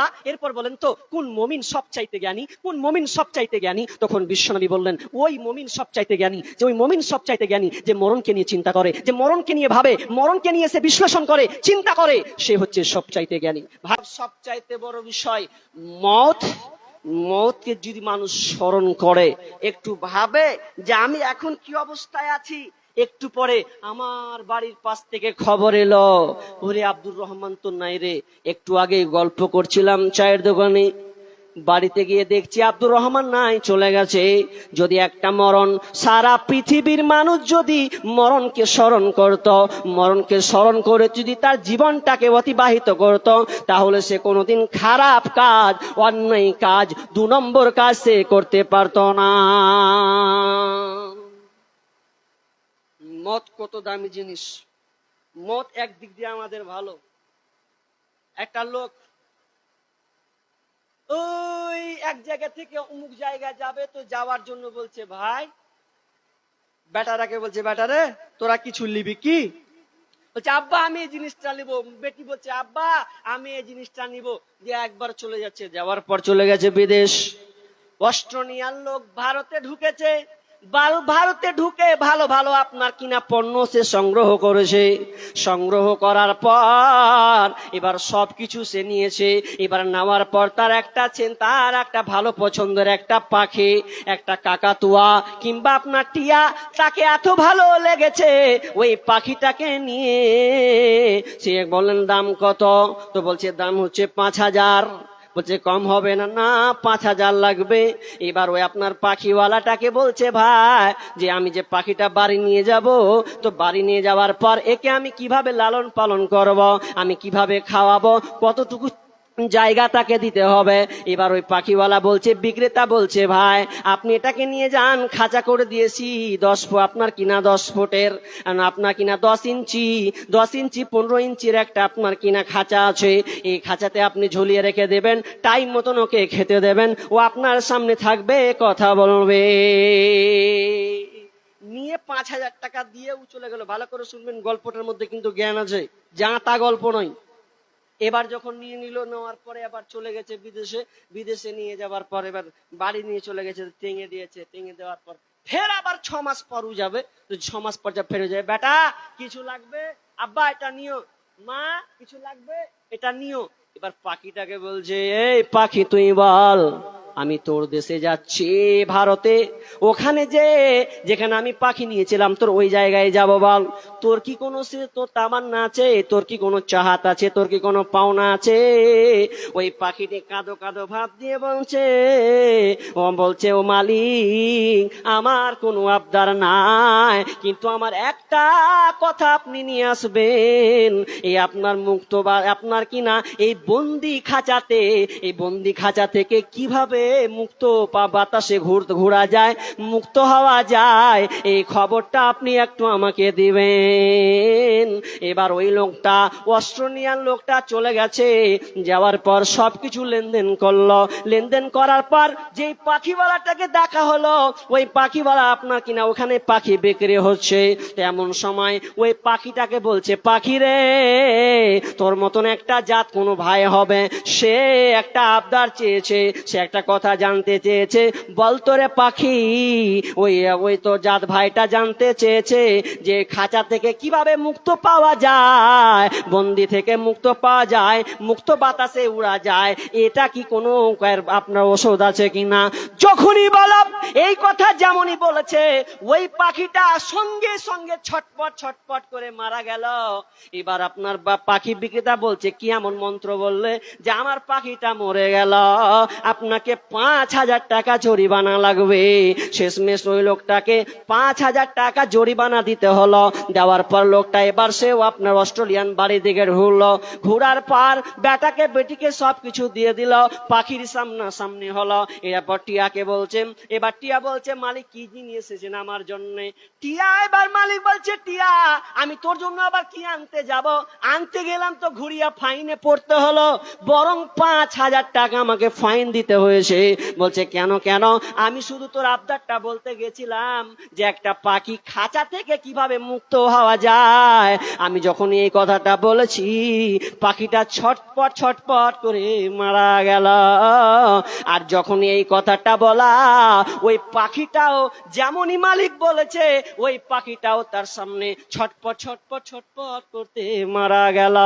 আল্লাহ। এরপর বলেন তো, কোন মমিন সব চাইতে জ্ঞানী? কোন মমিন সব চাইতে জ্ঞানী? তখন বিশ্বনবী বললেন, ওই মমিন সব চাইতে জ্ঞানী, যে ওই মমিন সব চাইতে জ্ঞানী, যে মরণকে নিয়ে চিন্তা করে, যে মরণকে নিয়ে ভাবে, মরণকে নিয়ে সে বিশ্লেষণ করে, চিন্তা করে, সে হচ্ছে সব চাইতে জ্ঞানী। ভাব সব চাইতে বড় বিষয়, মত। মতকে যদি মানুষ স্মরণ করে, একটু ভাবে যে আমি এখন কি অবস্থায় আছি একটু পরে আমার বাড়ির পাশ থেকে খবর এলো। ওরে আব্দুর রহমান তো নাই রে। একটু আগে গল্প করছিলাম চায়ের দোকানে। বাড়িতে গিয়ে দেখছি আব্দুর রহমান নাই, চলে গেছে। যদি একটা মরণ, সারা পৃথিবীর মানুষ যদি মরণকে স্মরণ করত, মরণকে স্মরণ করে যদি তার জীবনটাকে অতিবাহিত করত, তাহলে সে কোনোদিন খারাপ কাজ, অন্যায় কাজ, দু নম্বর কাজ সে করতে পারত না। মত কত দামি জিনিস। মত একদিক দিয়ে আমাদের ভালো। একটা লোক ওই এক জায়গা থেকে অমুক জায়গায় যাবে তো যাওয়ার জন্য বলছে, ভাই বেটারাকে বলছে বেটারে তোরা কিছু নিবি কি? বলছে, আব্বা, আমি এই জিনিসটা নিবো। বেটি বলছে, আব্বা, আমি এই জিনিসটা নিব। দিয়ে একবার চলে যাচ্ছে। যাওয়ার পর চলে গেছে বিদেশ। অস্ট্রেলিয়ার লোক ভারতে ঢুকেছে। ভারতে ঢুকে ভালো ভালো আপনার কিনা পণ্য সে সংগ্রহ করেছে। সংগ্রহ করার পর এবার সবকিছু সে নিয়েছে। এবার নেওয়ার পর তার একটা তার একটা ভালো পছন্দের একটা পাখি, একটা কাকাতুয়া কিংবা আপনার টিয়া, তাকে এত ভালো লেগেছে ওই পাখিটাকে নিয়ে। সে বললেন, দাম কত? তো বলছে, দাম হচ্ছে পাঁচ হাজার। বলছে, কম হবে না না, পাঁচ হাজার লাগবে। এবার ওই আপনার পাখিওয়ালাটাকে বলছে, ভাই, যে আমি যে পাখিটা বাড়ি নিয়ে যাব, তো বাড়ি নিয়ে যাওয়ার পর একে আমি কীভাবে লালন পালন করব? আমি কীভাবে খাওয়াবো? কতটুকু জায়গা তাকে দিতে হবে। এবার ওই পাখিওয়ালা বলছে, বিক্রেতা বলছে, ভাই, আপনি এটাকে নিয়ে যান, খাঁচা করে দিয়েছি, দশ ফুট আপনার কিনা দশ ফুটের আপনার কিনা দশ ইঞ্চি দশ ইঞ্চি, পনেরো ইঞ্চির একটা আপনার কিনা খাঁচা আছে, এই খাঁচাতে আপনি ঝুলিয়ে রেখে দেবেন, টাইম মতন ওকে খেতে দেবেন, ও আপনার সামনে থাকবে, কথা বলবে। নিয়ে পাঁচ হাজার টাকা দিয়েও চলে গেল। ভালো করে শুনবেন, গল্পটার মধ্যে কিন্তু জ্ঞান আছে, যা তা গল্প নয়। এবার যখন নিয়ে নিল, নেওয়ার পরে আবার চলে গেছে বিদেশে। বিদেশে নিয়ে যাওয়ার পর এবার বাড়ি নিয়ে চলে গেছে, টেঙে দিয়েছে, টেঙে দেওয়ার পর ফের আবার ছ মাস পরও যাবে। ছ মাস পর যা ফেরে যাবে। বেটা, কিছু লাগবে? আব্বা, এটা নিও। মা, কিছু লাগবে? এটা নিও। এবার পাখিটাকে বলছে, এই পাখি তুই বল। আমি তোর দেশে যাচ্ছি ভারতে। ওখানে যে, যেখানে আমি পাখি নিয়েছিলাম, তোর ওই জায়গায় যাব বল। তোর কি কোনো সে, তোর তামান্না আছে? তোর কি কোনো চাহাত আছে? তোর কি কোনো পাওনা আছে? ওই পাখিটি কাঁদো কাঁদো ভাব দিয়ে বলছে, ও বলছে, ও মালিক, আমার কোনো আবদার নাই। কিন্তু আমার একটা কথা আপনি নিয়ে আসবেন। এই আপনার মুক্ত বা, আপনার কি না এই বন্দি খাঁচাতে, এই বন্দি খাঁচা থেকে কীভাবে মুক্ত বাতাসে ঘোরা যায়, মুক্ত হওয়া যায়। এই খবরটা আপনি একটু আমাকে দিবেন। এবার ওই লোকটা অস্ট্রেলিয়ান লোকটা চলে গেছে। যাওয়ার পর সবকিছু লেনদেন করল। লেনদেন করার পর যে পাখিওয়ালাটাকে দেখা হলো, ওই পাখিওয়ালা আপনার কিনা ওখানে পাখি বিক্রি হচ্ছে। তেমন সময় ওই পাখিটাকে বলছে, পাখি রে, তোর মতন একটা জাত কোনো ভাই হবে। সে একটা আবদার চেয়েছে, সে একটা কথা জানতে চেয়েছে। বলতো রে পাখি, ওই ওই তো জাত ভাইটা জানতে চেয়েছে যে খাঁচা থেকে কীভাবে মুক্ত পাওয়া যায়, বন্দি থেকে মুক্ত পাওয়া যায়, মুক্ত বাতাসে উড়া যায়, এটা কি কোনো আপনার ওষুধ আছে কিনা? যখনই বলব এই কথা যেমনই বলেছে, ওই পাখিটা সঙ্গে সঙ্গে ছটপট ছটপট করে মারা গেল। এবার আপনার পাখি বিক্রেতা বলছে, কি এমন মন্ত্র বললে যে আমার পাখিটা মরে গেল? আপনাকে পাঁচ হাজার টাকা জরিমানা লাগবে। শেষমেশ ওই লোকটাকে পাঁচ হাজার টাকা জরিমানা দিতে হলো। দেওয়ার পর লোকটা এবার সেও আপনার অস্ট্রেলিয়ান বাড়ি দিকে ঘুরলো। ঘুরার পর বেটাকে, বেটিকে সবকিছু দিয়ে দিল। পাখির সামনা সামনে হলো। এরপর টিয়াকে বলছে, এবার টিয়া বলছে, মালিক, কি নিয়ে এসেছেন আমার জন্য? টিয়া এবার মালিক বলছে, টিয়া, আমি তোর জন্য আবার কি আনতে যাব? আনতে গেলাম তো ঘুরিয়া ফাইনে পড়তে হলো। বরং পাঁচ হাজার টাকা আমাকে ফাইন দিতে হয়েছে। বলছে বলছে, কেন কেন? আমি শুধু তোর আবদারটা বলতে গেছিলাম যে একটা পাখি খাঁচা থেকে কীভাবে মুক্ত হওয়া যায়। আমি যখন এই কথাটা বলেছি, পাখিটা ছটপট ছটপট করে মারা গেল। আর যখন এই কথাটা বলা, ওই পাখিটাও যেমনই মালিক বলেছে, ওই পাখিটাও তার সামনে ছটপট ছটপট ছটপট করতে মারা গেল।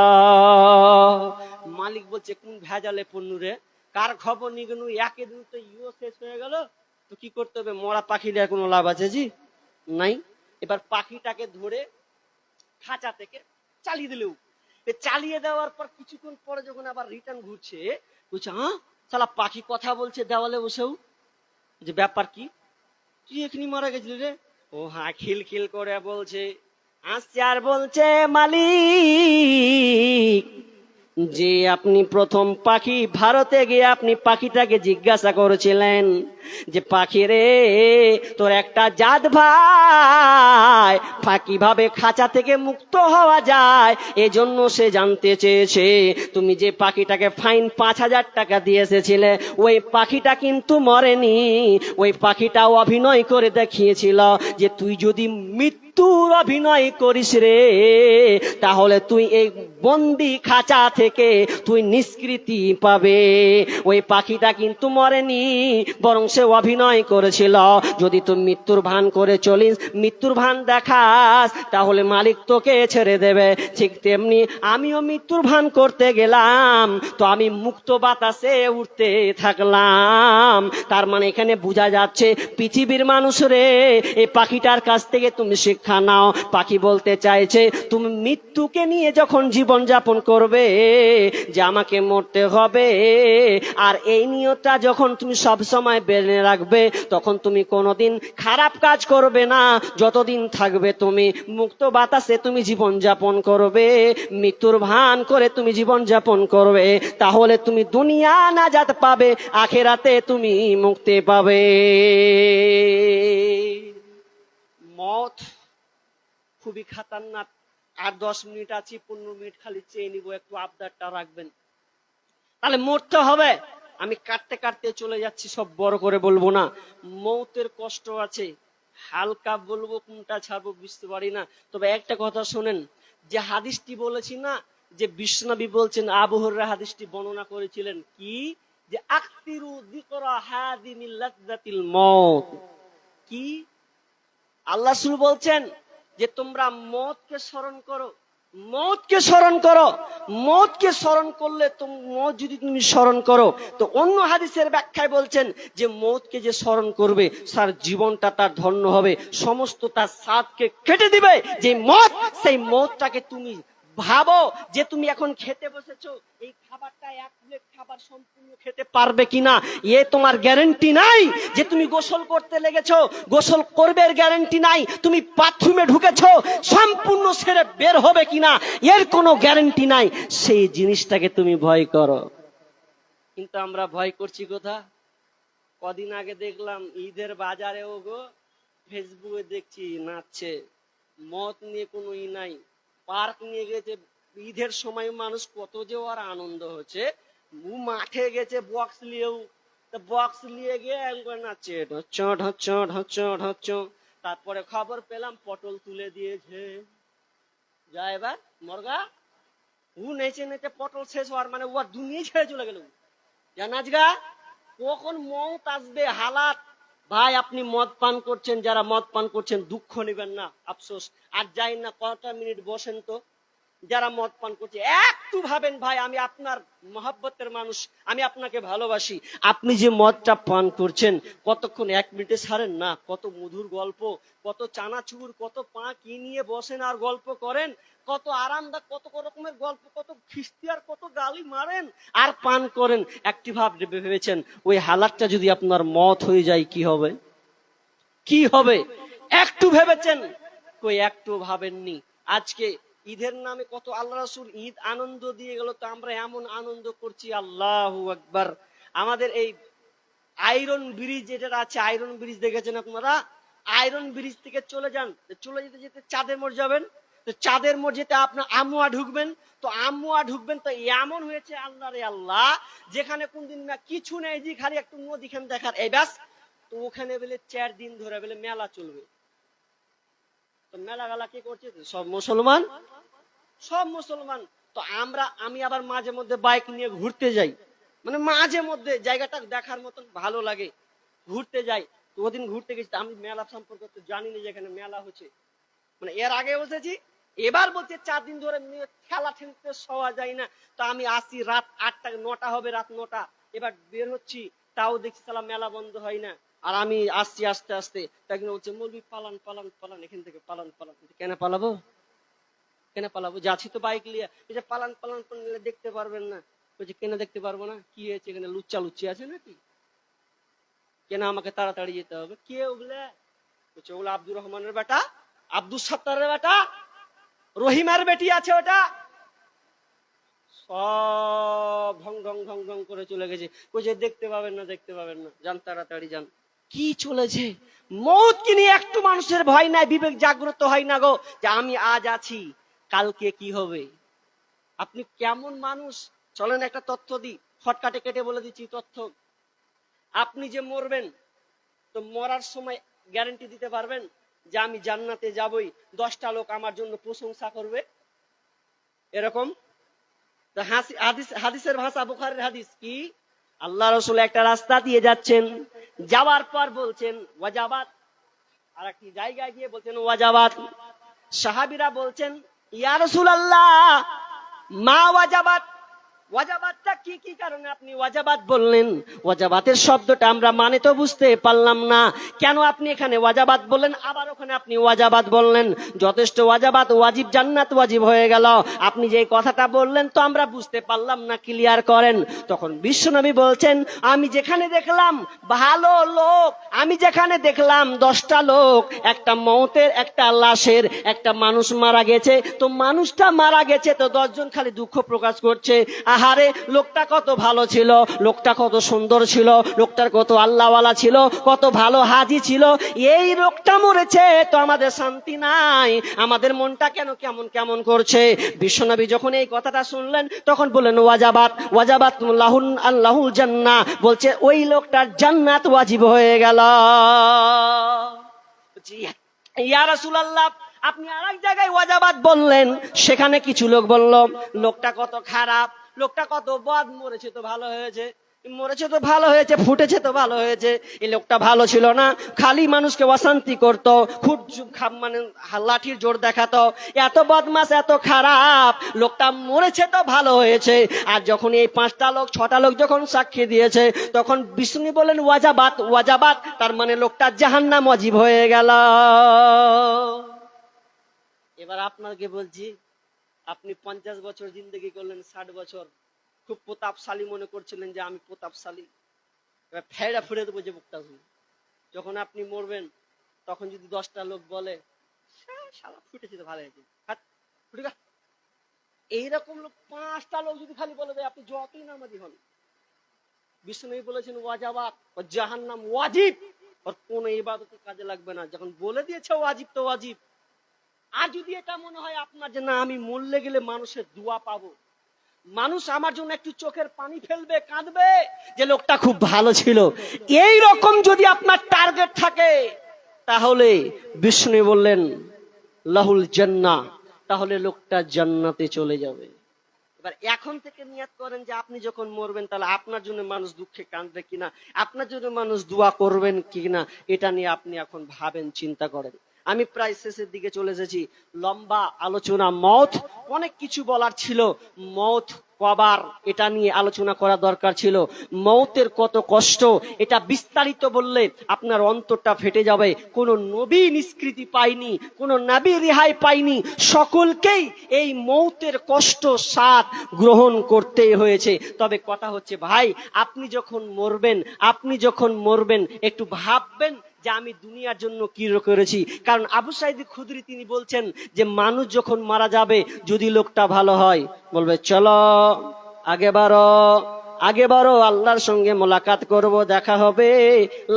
মালিক বলছে, কোন ভেজালে পণ্যুরে কার খবর নিয়ে গেল একে দিন তো ইও শেষ হয়ে গেল। তো কি করতে হবে? মরা পাখি আর কোনো লাভ আছে জি? নাই। এবার পাখিটাকে ধরে খাঁচা থেকে চালিয়ে দিলেও। চালিয়ে দেওয়ার পর কিছুক্ষণ পরে যখন আবার রিটার্ন ঘুরছে, বলছে হ্যাঁ সালা পাখি কথা বলছে দেওয়ালে বসেও? যে ব্যাপার কি? তুই এখানে মারা গেছিলি রে? ও হ্যাঁ খিল খিল করে বলছে আসছে আর বলছে মালিক যে আপনি প্রথম পাখি ভারতে গিয়ে আপনি পাখিটাকে জিজ্ঞাসা করেছিলেন যে, পাখি রে, তোর একটা জাত ভাই কীভাবে খাঁচা থেকে মুক্ত হওয়া যায়। এজন্য সে জানতে চেয়েছে, তুমি যে পাখিটাকে ফাইন পাঁচ হাজার টাকা দিয়ে এসেছিলে, ওই পাখিটা কিন্তু মরেনি। ওই পাখিটাও অভিনয় করে দেখিয়েছিল যে, তুই যদি মৃত্যুর অভিনয় করিস রে। তাহলে তুই এই বন্দি খাঁচা থেকে তুই নিষ্কৃতি পাবে। ওই পাখিটা কিন্তু মরেনি, বরং সে অভিনয় করেছিল। যদি তুই মৃত্যুর ভান করে চলিস, মৃত্যুর ভান দেখাস, তাহলে মালিক তোকে ছেড়ে দেবে। ঠিক তেমনি আমিও মৃত্যুর ভান করতে গেলাম, তো আমি মুক্ত বাতাসে উঠতে থাকলাম। তার মানে এখানে বোঝা যাচ্ছে পৃথিবীর মানুষ রে, এই পাখিটার কাছ থেকে তুমি শিক্ষা নাও পাখি বলতে চাইছে, তুমি মৃত্যুকে নিয়ে যখন জীবন যাপন করবে, যে আমাকে মরতে হবে, আর এই নিয়তটা যখন তুমি সব সময় বেড়ে রাখবে, তখন তুমি কোনোদিন খারাপ কাজ করবে না। যতদিন থাকবে তুমি মুক্ত বাতাসে তুমি জীবন যাপন করবে, মৃত্যুর ভান করে তুমি জীবন যাপন করবে, তাহলে তুমি দুনিয়া নাজাত পাবে, আখেরাতে তুমি মুক্তি পাবে। মত খুবই খাতারনাক। আর দশ মিনিট আছি, পনেরো মিনিট খালি চেয়ে নিবো, একটু আবদারটা রাখবেন। তাহলে মরতে হবে। আমি কাটতে কাটতে চলে যাচ্ছি, সব বড় করে বলব না। মৌতের কষ্ট আছে। হালকা বলব, কোনটা ছাড়বো বুঝতে পারি না। তবে একটা কথা শোনেন, যে হাদিসটি বলেছি না, যে বিশ্বনবী বলছেন আবহরের হাদিসটি বর্ণনা করেছিলেন কি? যে আক্তিরু দিকরা মউত কি? আল্লাহ বলছেন যে তোমরা মতকে স্মরণ করো মতকে স্মরণ করো মতকে স্মরণ করলে মত যদি তুমি স্মরণ করো, তো অন্য হাদিসের ব্যাখ্যায় বলছেন যে মতকে যে স্মরণ করবে, তার জীবনটা তার ধন্য হবে, সমস্ত তার সাথকে কেটে দিবে যে মত সেই মতটাকে তুমি ভাবো যে তুমি এখন খেতে বসেছো, এই খাবারটা এক প্লেট খাবার সম্পূর্ণ খেতে পারবে কিনা? এ তোমার গ্যারেন্টি নাই যে তুমি গোসল করতে লেগেছো। গোসল করবে গ্যারেন্টি নাই, তুমি বাথরুমে ঢুকেছো, সম্পূর্ণ সেরে বের হবে কিনা? এর কোনো গ্যারেন্টি নাই। সেই জিনিসটাকে তুমি ভয় করো। কিন্তু আমরা ভয় করছি কোথা? কদিন আগে দেখলাম ঈদের বাজারে ও গো ফেসবুকে দেখছি, নাচছে। মদ নিয়ে কোনো ই নাই। পার্ক নিয়ে গেছে। ঈদের সময় মানুষ কত যে ওর আনন্দ হচ্ছে। মাঠে গেছে বক্স নিয়েও। বক্স নিয়ে গিয়ে একবার নাচছে। ঢচ্চ ঢচ্চ ঢচ্চ ঢচ্চ তারপরে খবর পেলাম, পটল তুলে দিয়েছে। যা এবার, মর্গা। ও নেচে নেচে পটল শেষ হওয়ার মানে ও দুনিয়া ছেড়ে চলে গেল। জানাজ গা কখন মত আসবে, হালাত। ভাই, আপনি মদ পান করছেন, যারা মদ পান করছেন, দুঃখ নেবেন না, আফসোস। আর যাই না, কটা মিনিট বসেন তো? যারা মদ পান করছে, একটু ভাবেন ভাই, আমি আপনার মহাব্বতের মানুষ, আমি আপনাকে ভালোবাসি। আপনি যে মদটা পান করছেন, কতক্ষণ এক মিনিটে ছাড়েন না? কত মধুর গল্প, কত চানাচুর, কত পা কি নিয়ে বসেন আর গল্প করেন? কত আরামদায়ক, কত রকমের গল্প, কত খিস্তি আর কত গালি মারেন আর পান করেন। একটি ভাব ভেবেছেন, ওই হালাতটা যদি আপনার মত হয়ে যায়, কি হবে? কি হবে? একটু ভেবেছেন? কই একটু ভাবেননি। আজকে ঈদের নামে কত আল্লাহ রাসূল ঈদ আনন্দ দিয়ে গেল, তো আমরা এমন আনন্দ করছি, আল্লাহ একবার আমাদের এই আয়রন ব্রিজ যেটা আছে, আয়রন ব্রিজ দেখেছেন আপনারা? আয়রন ব্রিজ থেকে চলে যান চলে যেতে যেতে চাঁদের মোড় যাবেন, তো চাঁদের মোড় যেতে আপনার আমুয়া ঢুকবেন, তো আমুয়া ঢুকবেন, তো এমন হয়েছে আল্লাহ রে আল্লাহ, যেখানে কোনদিন না কিছু নেই, যে খালি একটু নদীখান দেখার। এই ব্যাস, তো ওখানে বলে চার দিন ধরে বলে মেলা চলবে। তো মেলা গেলা কি করছে সব মুসলমান? সব মুসলমান। তো আমরা, আমি আবার মাঝে মধ্যে বাইক নিয়ে ঘুরতে যাই। মানে মাঝে মধ্যে জায়গাটা দেখার মতন ভালো লাগে। ঘুরতে যাই। তো ওদিন ঘুরতে গেছি আমি মেলা সম্পর্কে তো জানি না যে এখানে মেলা হচ্ছে। মানে এর আগে বসেছি এবার বলছে চার দিন ধরে খেলা ঠেলতে শোয়া যায় না। তো আমি আসি রাত আটটা, নটা হবে রাত নটা। এবার বের হচ্ছি, তাও দেখছি, সালা মেলা বন্ধ হয় না। আর আমি আসছি, আস্তে আস্তে তাই বলছে মৌলবি পালান পালান পালান, এখান থেকে পালান পালান। কেন পালাবো? কেন পালাবো? যাচ্ছি তো বাইক নিয়ে। যে পালান পালান পালান দেখতে পারবেন না। বলছে, কেন দেখতে পারব না? কি হয়েছে এখানে? লুচ্চা লুচ্চি আছে নাকি? কেন আমাকে তাড়াতাড়ি যেতে হবে? কে ওগুলা? বলছে, ওগুলো আব্দুর রহমানের বেটা আব্দুল সত্তারের বেটা, রহিমের বেটি আছে ওটা। সব ঢং ঢং ঢং ঢং করে চলে গেছে। বলছে, দেখতে পাবেন না, দেখতে পাবেন না। যান, তাড়াতাড়ি যান। কি চলেছে? মৌত কি নিয়ে একটু মানুষের ভয় নাই, বিবেক জাগ্রত হয় না গো, যে আমি আজ আছি, কালকে কি হবে? আপনি কেমন মানুষ? চলেন একটা তথ্য দিই ফটকাটে কেটে বলে দিচ্ছি তথ্য। আপনি যে মরবেন, তো মরার সময় গ্যারান্টি দিতে পারবেন যে আমি জান্নাতে যাবই, দশটা লোক আমার জন্য প্রশংসা করবে? এরকম? হাদিস হাদিসের ভাষা, বুখারের হাদিস কি? আল্লাহ রসুল একটা রাস্তা দিয়ে যাচ্ছেন, যাওয়ার পর বলছেন ওয়াজাবাদ আর একটি জায়গায় গিয়ে বলছেন ওয়াজাবাদ সাহাবিরা বলছেন, ইয়া রসুল আল্লাহ মা ওয়াজাবাত। ওয়াজাবাতটা কি কি কারণে আপনি ওয়াজাবাত বললেন? ওয়াজাবাতের শব্দটা আমরা মানে তো বুঝতে পারলাম না। কেন আপনি এখানে ওয়াজাবাত বললেন? আবার ওখানে আপনি ওয়াজাবাত বললেন। যথেষ্ট ওয়াজাবাত ওয়াজিব, জান্নাত ওয়াজিব হয়ে গেল। আপনি যে কথাটা বললেন তো আমরা বুঝতে পারলাম না ক্লিয়ার করেন। তখন বিশ্বনবী বলছেন, আমি যেখানে দেখলাম, ভালো লোক, আমি যেখানে দেখলাম, দশটা লোক, একটা মৌতের, একটা লাশের, একটা মানুষ মারা গেছে। তো মানুষটা মারা গেছে, তো দশজন খালি দুঃখ প্রকাশ করছে। আহারে, লোকটা কত ভালো ছিল, লোকটা কত সুন্দর ছিল, লোকটার কত আল্লাহওয়ালা ছিল, কত ভালো হাজি ছিল। এই লোকটা মরেছে, তো আমাদের শান্তি নাই। আমাদের মনটা কেন কেমন কেমন করছে? বিশ্বনবী যখন এই কথাটা শুনলেন, তখন বললেন, ওয়াজাবাত ওয়াজাবাত লাহুন আল্লাহুল জান্না। বলছে, ওই লোকটার জান্নাত ওয়াজিব হয়ে গেল। আপনি আর এক জায়গায় ওয়াজাবাত বললেন, সেখানে কিছু লোক বলল, লোকটা কত খারাপ লোকটা কত বদ মরেছে তো ভালো হয়েছে। মরেছে তো ভালো হয়েছে, ফুটেছে তো ভালো হয়েছে। এই লোকটা ভালো ছিল না। খালি মানুষকে অশান্তি করতো, খুব মানে লাঠির জোর দেখাতো। এত বদমাস এত খারাপ, লোকটা মরেছে তো ভালো হয়েছে। আর যখন এই পাঁচটা লোক, ছটা লোক যখন সাক্ষী দিয়েছে, তখন বিষ্ণু বলেন ওয়াজাবাত ওয়াজাবাত। তার মানে লোকটা জাহান্নাম অজীব হয়ে গেল। এবার আপনাকে বলছি আপনি পঞ্চাশ বছর জিন্দগি করলেন ষাট বছর। খুব প্রতাপশালী মনে করছিলেন যে আমি প্রতাপশালী। এবার ফেরা ফুড়ে দেবো যে শুনে যখন আপনি মরবেন তখন যদি দশটা লোক বলে "শ্যা, শালা ফুটেছে তো ভালো হয়েছে। এইরকম লোক পাঁচটা লোক যদি খালি বলে দেয় আপনি যতই নামাজি হন। বিষ্ণু বলেছেন ওয়াজাবাত ও জাহান্নাম ওয়াজিব। ওর কোনো ইবাদতের কাজে লাগবে না। যখন বলে দিয়েছে ওয়াজিব তো ওয়াজিব। আর যদি এটা মনে হয় আপনার যে না, আমি মরলে গেলে মানুষের দোয়া পাবো। মানুষ আমার জন্য একটু চোখের পানি ফেলবে, কাঁদবে, যে লোকটা খুব ভালো ছিল। এই রকম যদি আপনার টার্গেট থাকে, তাহলে বিষ্ণু বললেন, লাহুল জান্না তাহলে লোকটা জান্নাতে চলে যাবে। এবার এখন থেকে নিয়াত করেন যে আপনি যখন মরবেন, তাহলে আপনার জন্য মানুষ দুঃখে কাঁদবে কিনা? আপনার জন্য মানুষ দোয়া করবেন কিনা? এটা নিয়ে আপনি এখন ভাবেন, চিন্তা করেন। আমি প্রায় শেষের দিকে চলে এসেছি। লম্বা আলোচনা মত, অনেক কিছু বলার ছিল। মত কবার এটা নিয়ে আলোচনা করা দরকার ছিল। মৌতের কত কষ্ট, এটা বিস্তারিত বললে আপনার অন্তরটা ফেটে যাবে। কোন নবী নিষ্কৃতি পায়নি কোন নাবি রেহাই পায়নি সকলকেই এই মৌতের কষ্ট, স্বাদ গ্রহণ করতেই হয়েছে। তবে কথা হচ্ছে, ভাই, আপনি যখন মরবেন, আপনি যখন মরবেন, একটু ভাববেন যে আমি দুনিয়ার জন্য কি করেছি। কারণ আবু সাইদ খুদরি তিনি বলছেন যে, মানুষ যখন মারা যাবে, যদি লোকটা ভালো হয়, বলবে, চলো, আগে বারো আগে বারো আল্লাহর সঙ্গে মোলাকাত করব, দেখা হবে।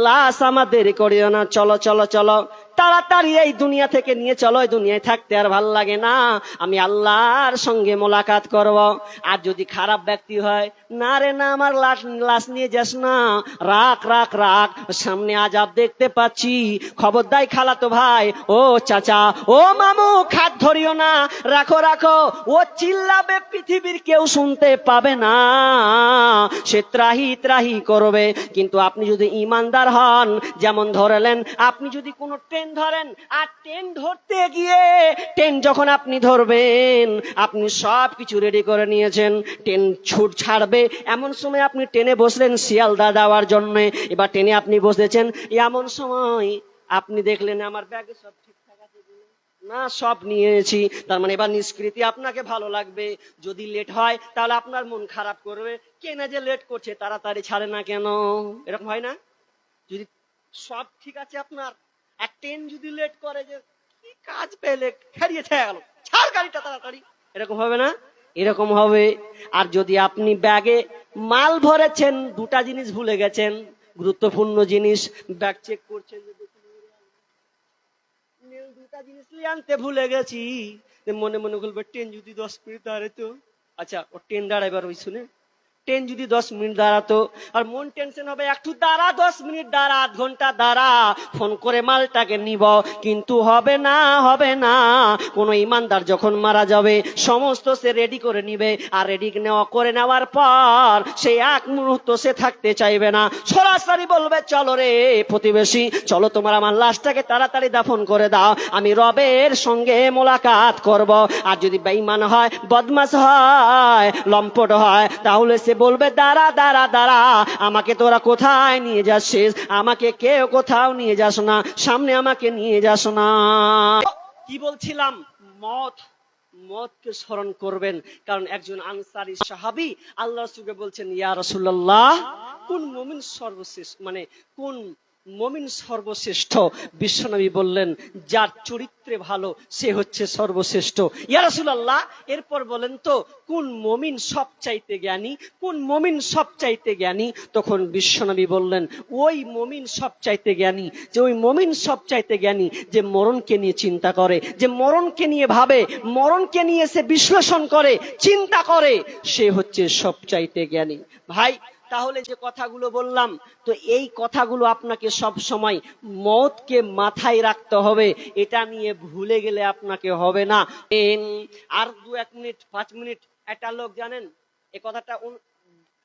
লাশ আমাদের করিও না, চলো চলো চলো। তাড়াতাড়ি এই দুনিয়া থেকে নিয়ে চলো, এই দুনিয়ায় থাকতে আর ভালো লাগে না। আমি আল্লাহর সঙ্গে মোলাকাত করব। আর যদি খারাপ ব্যক্তি হয়, না রে, না, আমার লাশ লাশ নিয়ে যাস না। রাখ রাখ রাখ, সামনে আজাব দেখতে পাচ্ছি। খবরদাই খালাতো ভাই, ও চাচা, ও মামু খাট ধরিও না। রাখো রাখো, ও চিল্লাবে, পৃথিবীর কেউ শুনতে পাবে না। সে ত্রাহি ত্রাহি করবে। কিন্তু আপনি যদি ইমানদার হন, যেমন ধরলেন, আপনি যদি কোনো ট্রেন ধরেন, আর ট্রেন ধরতে গিয়ে ট্রেন যখন আপনি ধরবেন, আপনি সব কিছু রেডি করে নিয়েছেন ট্রেন ছুট ছাড়বে। এমন সময় আপনি ট্রেনে বসলেন শিয়ালদা যাওয়ার জন্য। এবার ট্রেনে আপনি বসেছেন, এমন সময় আপনি দেখলেন আমার ব্যাগে সব ঠিকঠাক আছে না, সব নিয়েছি। তার মানে এবার নিষ্কৃতি আপনাকে ভালো লাগবে। যদি লেট হয়, তাহলে আপনার মন খারাপ করবে। কেনা যে লেট করছে, তাড়াতাড়ি ছাড়ে না কেন? এরকম হয় না? যদি সব ঠিক আছে আপনার আর ট্রেন যদি লেট করে যে, কি কাজ পেলে হারিয়ে থেকে গেল। ছাড় গাড়িটা তাড়াতাড়ি। এরকম হবে না? এরকম হবে। আর যদি আপনি ব্যাগে মাল ভরেছেন, দুটা জিনিস ভুলে গেছেন, গুরুত্বপূর্ণ জিনিস, ব্যাগ চেক করছেন দুটা জিনিস আনতে ভুলে গেছি। মনে মনে বলবে, ট্রেন যদি দশ মিনিট তো আচ্ছা ও ট্রেন দাঁড়াইবার ওই শুনে ট্রেন যদি দশ মিনিট দাঁড়াতো, আর মন টেনশন হবে, একটু দাঁড়া, দশ মিনিট দাঁড়া, আধ ঘণ্টা দাঁড়া, ফোন করে মালটাকে নিব। কিন্তু হবে না হবে না। কোনো ইমানদার যখন মারা যাবে, সমস্ত সে রেডি করে নিবে, আর রেডি নেওয়া করে নেওয়ার পর সে এক মুহূর্ত সে থাকতে চাইবে না। সরাসরি বলবে, চলো রে প্রতিবেশী, চলো তোমার আমার লাশটাকে তাড়াতাড়ি দাফন করে দাও। আমি রবের সঙ্গে মোলাকাত করব। আর যদি বেঈমান হয় বদমাস হয়, লম্পট হয়, তাহলে সে বলবে, দাঁড়া দাঁড়া দাঁড়া, আমাকে তোরা কোথায় নিয়ে যাচ্ছিস? আমাকে কেউ কোথাও নিয়ে যাস না, সামনে আমাকে নিয়ে যাস না। কি বলছিলাম? মত মতকে স্মরণ করবেন, কারণ একজন আনসারি সাহাবি আল্লাহ বলছেন, ইয়া রসুল্লাহ কোন মমিন সর্বশেষ মানে কোন মমিন সর্বশ্রেষ্ঠ। বিশ্বনবী বললেন, যার চরিত্রে ভালো, সে হচ্ছে সর্বশ্রেষ্ঠ। ইয়া রাসূলুল্লাহ, এরপর বলেন তো, কোন মমিন সব চাইতে জ্ঞানী, কোন মমিন সব চাইতে জ্ঞানী? তখন বিশ্বনবী বললেন, ওই মমিন সব চাইতে জ্ঞানী, যে ওই মমিন সব চাইতে জ্ঞানী, যে মরণকে নিয়ে চিন্তা করে, যে মরণকে নিয়ে ভাবে, মরণকে নিয়ে সে বিশ্লেষণ করে, চিন্তা করে, সে হচ্ছে সব চাইতে জ্ঞানী। ভাই তাহলে যে কথাগুলো বললাম, তো এই কথাগুলো আপনাকে সব সময় মতকে মাথায় রাখতে হবে। এটা নিয়ে ভুলে গেলে আপনাকে হবে না। আর দু এক মিনিট, পাঁচ মিনিট, একটা লোক জানেন, এ কথাটা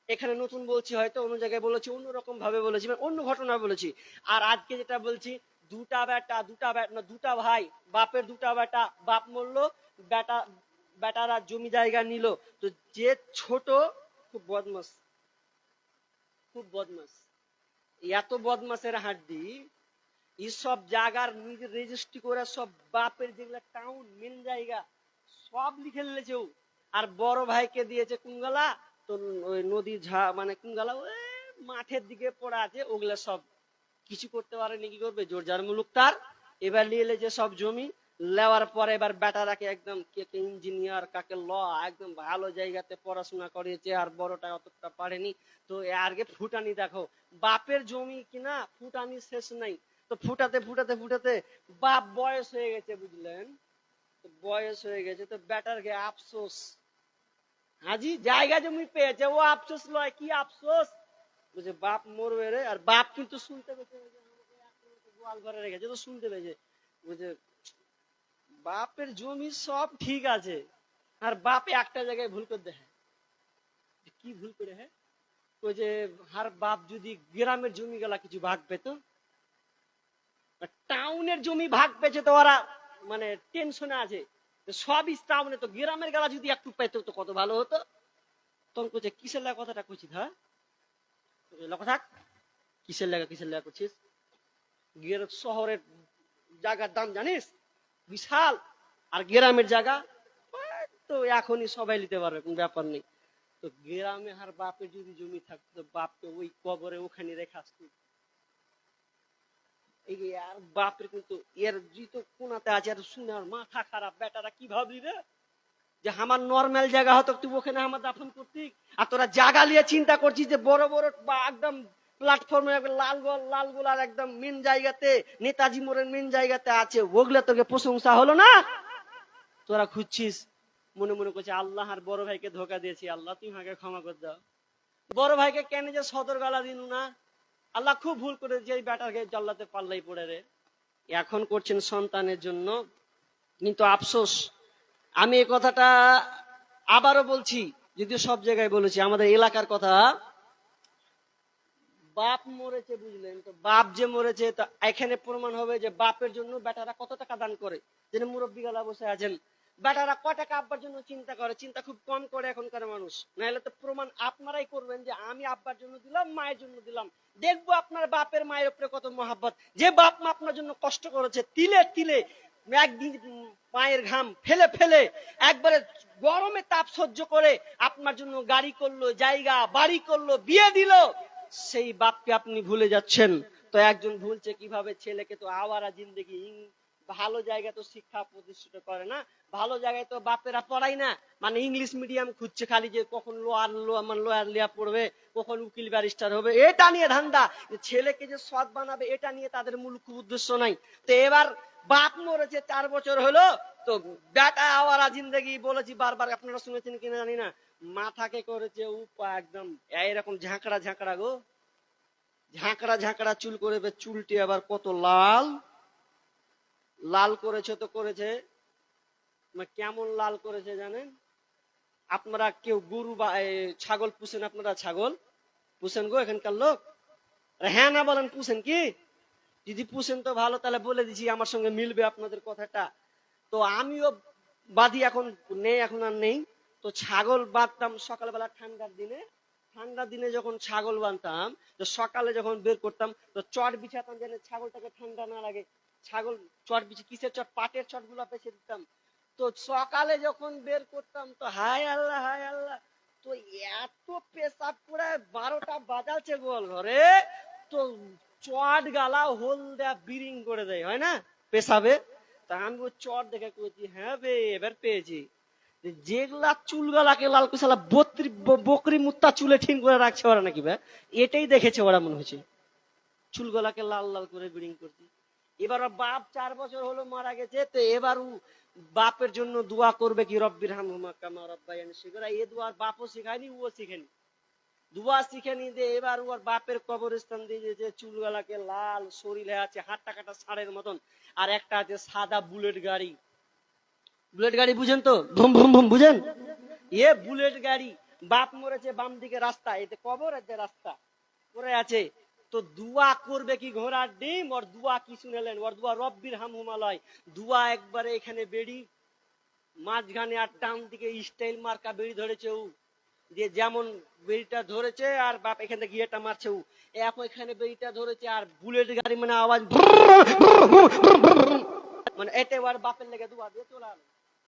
এখানে নতুন বলছি হয়তো, অন্য জায়গায় বলেছি অন্যরকম ভাবে বলেছি মানে অন্য ঘটনা বলেছি। আর আজকে যেটা বলছি, দুটা বেটা, দুটা না, দুটা ভাই, বাপের দুটা বেটা, বাপ মরলো, বেটা, বেটারা জমি জায়গা নিল। তো যে ছোট, খুব বদমাস। খুব বদমাস। এত বদমাসের হাড্ডি, এই সব জায়গার নিজের রেজিস্ট্রি করে সব বাপের যেগুলা টাউন মেন জায়গা, সব লিখে নিয়েছে। আর বড় ভাইকে দিয়েছে কুঙ্গালা তো ওই নদীর ঝা মানে কুঙ্গালা ওই মাঠের দিকে পড়া আছে, ওগুলা সব কিছু করতে পারেনি, কি করবে? জোরজার মুলুক তার। এবার নিয়ে যে সব জমি লেওয়ার পরে এবার বেটারাকে একদম কে কে ইঞ্জিনিয়ার কাকে ল একদম ভালো জায়গাতে পড়াশোনা করিয়েছে আর বড়টা অতটা পারেনি। তো আগে ফুটানি দেখো, বাপের জমি কিনা ফুটানি শেষ নাই। তো ফুটাতে ফুটাতে ফুটাতে বাপ বয়স হয়ে গেছে, বুঝলেন? বয়স হয়ে গেছে, তো বেটার গে আফসোস। হাজি, জায়গা জমি পেয়েছে, ও আফসোস লয়, কি আফসোস? বুঝে বাপ মরবে রে। আর বাপ কিন্তু শুনতে পেয়েছে গোয়াল ঘরে রেখেছে, তো শুনতে পেয়েছে। বুঝে বাপের জমি সব ঠিক আছে, আর বাপে একটা জায়গায় ভুল করে দেখে। কি ভুল করে হ্যাঁ? ওই যে হার বাপ যদি গ্রামের জমি গেলা কিছু ভাগ পেত টাউনের জমি ভাগ পেয়েছে তো ওরা মানে টেনশনে আছে। সবই টাউনে তো গ্রামের গেলা যদি একটু পেতো তো কত ভালো হতো? তখন কইছে, কিসের লাগা কথাটা কইছি হ্যাঁ? কথা থাক কিসের লাগা কিসের লাগা করছিস শহরের জায়গার দাম জানিস? বিশাল। আর গ্রামের জায়গা তো এখনই সবাই নিতে পারবে, কোনো ব্যাপার নেই। তো গ্রামে আর বাপের যদি জমি থাকতো বাপকে ওই কবরে ওখানে রেখে আসতো। এই আর বাপের কিন্তু এর কোনাতে আছে আর মাথা খারাপ, বেটারা কি ভাবলি রে? যে আমার নর্মাল জায়গা হতো, তুই ওখানে আমার দাফন করতি? আর তোরা জায়গা নিয়ে চিন্তা করছিস যে বড় বড় বা একদম প্ল্যাটফর্মে লাল গোল, লাল গোলার একদম মেন জায়গাতে, নেতাজি মোড়ের মেন জায়গাতে আছে। ওগুলা তোকে প্রশংসা হলো না? তোরা খুঁজছিস, মনে মনে করছে, আল্লাহ আর বড় ভাইকে ধোকা দিয়েছি। আল্লাহ, তুমি আমাকে ক্ষমা করে দাও। বড় ভাইকে কেন যে সদর গালা দিনু না? আল্লাহ খুব ভুল করে যে এই ব্যাটারকে জল্লাতে পাল্লাই পড়ে রে। এখন করছেন সন্তানের জন্য। কিন্তু আফসোস, আমি এই কথাটা আবারও বলছি, যদিও সব জায়গায় বলেছি, আমাদের এলাকার কথা বাপ মরেছে বুঝলেন, তো বাপ যে মরেছে, তা এখানে প্রমাণ হবে যে বাপের জন্য বেটারা কত টাকা দান করে। যেন মুরব্বী গালা বসে আছেন, বেটারা ক টাকা আব্বার জন্য চিন্তা করে, চিন্তা খুব কম করে এখনকার মানুষ। নাহলে তো প্রমাণ আপনারাই করবেন যে আমি আব্বার জন্য দিলাম, মায়ের জন্য দিলাম। দেখব আপনার বাপের মায়ের উপরে কত মহাব্বত। যে বাপ মা আপনার জন্য কষ্ট করেছে, তিলে তিলে একদিন পায়ের ঘাম ফেলে ফেলে একবারে গরমে তাপ সহ্য করে আপনার জন্য গাড়ি করল, জায়গা, বাড়ি করল, বিয়ে দিল। সেই বাপকে আপনি ভুলে যাচ্ছেন। তো একজন ভুলছে কীভাবে ছেলেকে? তো আওয়ারা জিন্দগি। ভালো জায়গায় তো শিক্ষা প্রতিষ্ঠিত করে না। ভালো জায়গায় তো বাপেরা পড়াই না। মানে ইংলিশ মিডিয়াম খুঁজছে খালি যে কখন লোয়ার মানে লোয়ার লিয়া পড়বে, কখন উকিল ব্যারিস্টার হবে। এটা নিয়ে ধান্দা। ছেলেকে যে সৎ বানাবে, এটা নিয়ে তাদের মূল উদ্দেশ্য নাই। তো এবার বাপ মরেছে, চার বছর হলো। তো বেটা আওয়ারা জিন্দগি বলেছি, বারবার আপনারা শুনেছেন কিনা জানি না। মাথাকে করেছে উপা একদম এরকম ঝাঁকড়া ঝাঁকড়া গো। ঝাঁকড়া ঝাঁকড়া চুল করেবে, চুলটি আবার কত লাল। লাল করেছে তো করেছে। মানে কেমন লাল করেছে জানেন? আপনারা কেউ গরু বা ছাগল পুষেন আপনারা? ছাগল? পুষেন গো এখানকার লোক? হ্যাঁ না বলেন, পুষেন কি? যদি পুষেন তো ভালো, তাহলে বলে দিছি, আমার সঙ্গে মিলবে আপনাদের কথাটা। তো আমিও বাদি এখন, নেই, এখন আর নেই। তো ছাগল বাঁধতাম সকালবেলা ঠান্ডার দিনে। ঠান্ডার দিনে যখন ছাগল বাঁধতাম, তো সকালে যখন বের করতাম, তো চট বিছাতাম যেন ছাগলটাকে ঠান্ডা না লাগে। ছাগল চট বিছে, কিসের চট? পাটের চটগুলা পেছে দিতাম। তো সকালে যখন বের করতাম, তো হায় আল্লাহ হায় আল্লাহ, তো এত পেশাব করে বারোটা বাজাচ্ছে গোল ঘরে। তো চট গালা হোল দেয়া বিরিং করে দেয়, হয় না? পেশাবে। তা আমি চট দেখে কইছি হ্যাঁ বে, এবার পেয়েছি। যেগুলা চুল গালাকে লাল কুসালা বত্রি বকরি মুত্তা চুলে ঠিক করে রাখছে ওরা নাকি, ভাই? এটাই দেখেছে ওরা মনে হচ্ছে। চুল গলাকে লাল লাল করে বিড়িং করছি এবার ওর বাপ চার বছর হলো মারা গেছে, তো এবার ও বাপের জন্য দোয়া করবে কি, রব্বির হাম হুমা কামা রব্বায়ানি শিখরা এ দোয়ার বাপও শিখায়নি, ও শিখেনি। দোয়া শিখেনি যে এবার ওর বাপের কবরস্থান দিয়ে যে চুল গলাকে লাল শরীরে আছে হাটটা কাটা ষাঁড়ের মতন। আর একটা আছে সাদা বুলেট গাড়ি। বুলেট গাড়ি বুঝেন তো? ভুম ভুম ভুম বুঝেন? এ বুলেট গাড়ি, বাপ মরেছে বাম দিকে রাস্তা এতে কবর আছে রাস্তা পরে আছে। তো দুয়া করবে কি ঘোড়ার ডিম, ওর দুয়া কি শুনেলেন? ওর দুয়া রব্বির হাম হুমালয়। দুয়া একবারে এখানে বেড়ি, মাঝখানে আর টান দিকে স্টাইল মার্কা বেড়ি ধরেছে ও। দিয়ে যেমন বেড়িটা ধরেছে, আর বাপ এখান থেকে গিয়েটা মারছে ও। এক এখানে বেড়িটা ধরেছে, আর বুলেট গাড়ি মানে আওয়াজ মানে এতে ওর বাপের লেগে দুয়া দিয়ে চলে আলো।